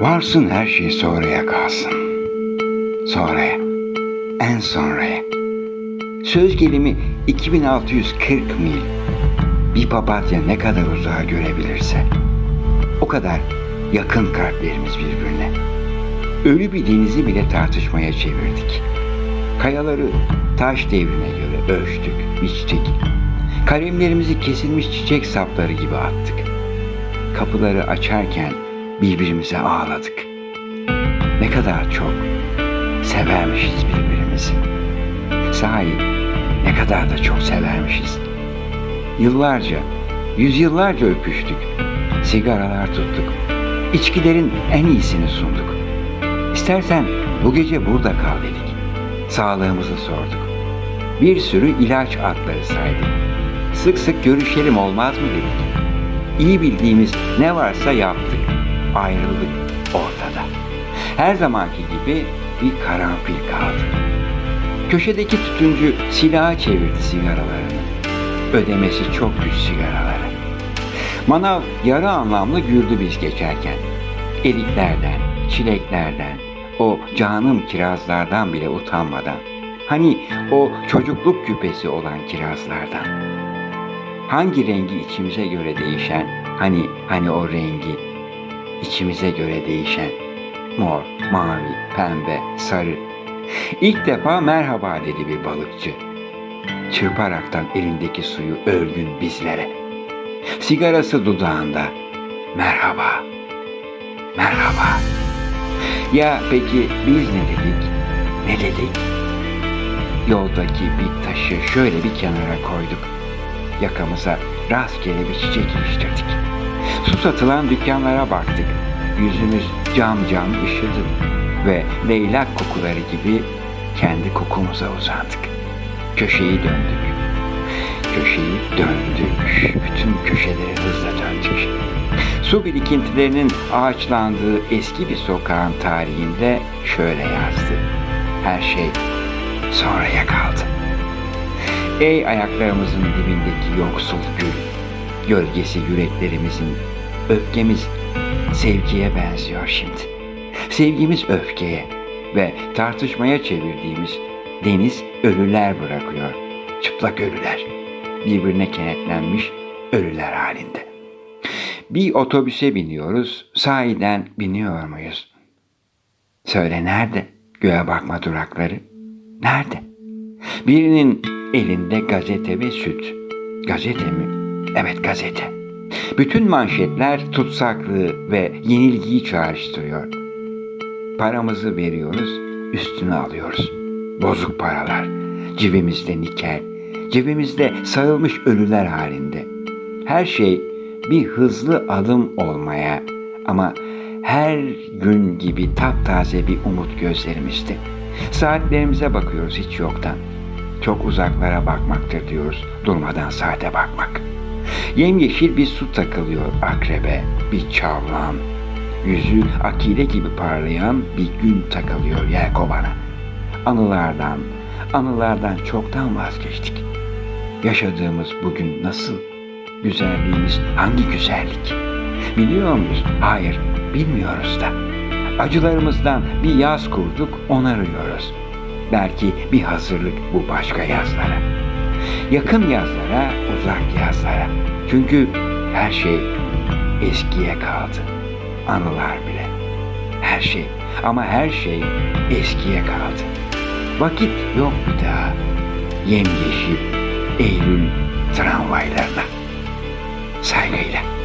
Varsın her şey sonraya kalsın. Sonraya. En sonraya. Söz gelimi 2640 mil. Bir papatya ne kadar uzağa görebilirse. O kadar yakın kalplerimiz birbirine. Ölü bir denizi bile tartışmaya çevirdik. Kayaları taş devrine göre ölçtük, biçtik. Kalemlerimizi kesilmiş çiçek sapları gibi attık. Kapıları açarken birbirimize ağladık. Ne kadar çok severmişiz birbirimizi. Sahi ne kadar da çok severmişiz. Yıllarca, yüzyıllarca öpüştük. Sigaralar tuttuk. İçkilerin en iyisini sunduk. İstersen bu gece burada kal dedik. Sağlığımızı sorduk. Bir sürü ilaç adları saydık. Sık sık görüşelim olmaz mı dedik. İyi bildiğimiz ne varsa yaptık. Ayrıldık ortada. Her zamanki gibi bir karanfil kaldı. Köşedeki tütüncü silaha çevirdi sigaralarını. Ödemesi çok güç sigaraları. Manav yarı anlamlı güldü biz geçerken. Eliklerden, çileklerden, o canım kirazlardan bile utanmadan. Hani o çocukluk küpesi olan kirazlardan. Hangi rengi içimize göre değişen, hani hani o rengi içimize göre değişen. Mor, mavi, pembe, sarı. İlk defa merhaba dedi bir balıkçı. Çırparaktan elindeki suyu örgün bizlere. Sigarası dudağında. Merhaba. Merhaba. Ya peki biz ne dedik? Ne dedik? Yoldaki bir taşı şöyle bir kenara koyduk. Yakamıza rastgele bir çiçek iliştirdik. Su satılan dükkanlara baktık. Yüzümüz cam cam ışıdı ve leylak kokuları gibi kendi kokumuza uzandık. Köşeyi döndük. Köşeyi döndük. Bütün köşeleri hızla döndük. Su birikintilerinin ağaçlandığı eski bir sokağın tarihinde şöyle yazdı. Her şey sonraya kaldı. Ey ayaklarımızın dibindeki yoksul gül, gölgesi yüreklerimizin, öfkemiz sevgiye benziyor şimdi. Sevgimiz öfkeye ve tartışmaya çevirdiğimiz deniz ölüler bırakıyor. Çıplak ölüler. Birbirine kenetlenmiş ölüler halinde. Bir otobüse biniyoruz. Sahiden biniyor muyuz? Söyle nerede? Göğe bakma durakları. Nerede? Birinin elinde gazete ve süt. Gazete mi? Evet gazete. Bütün manşetler tutsaklığı ve yenilgiyi çağrıştırıyor. Paramızı veriyoruz, üstünü alıyoruz. Bozuk paralar, cebimizde nikel, cebimizde sarılmış ölüler halinde. Her şey bir hızlı adım olmaya ama her gün gibi taptaze bir umut gözlerimizde. Saatlerimize bakıyoruz hiç yoktan. Çok uzaklara bakmaktır diyoruz durmadan saate bakmak. Yemyeşil bir su takılıyor akrebe, bir çavlan. Yüzü akide gibi parlayan bir gün takılıyor yelkovana. Anılardan, anılardan çoktan vazgeçtik. Yaşadığımız bugün nasıl? Güzelliğimiz hangi güzellik? Biliyor muyuz? Hayır, bilmiyoruz da. Acılarımızdan bir yaz kurduk, onarıyoruz. Belki bir hazırlık bu başka yazlara. Yakın yazlara, uzak yazlara. Çünkü her şey eskiye kaldı. Anılar bile. Her şey ama her şey eskiye kaldı. Vakit yok bir daha. Yemyeşil Eylül tramvaylarına. Saygıyla.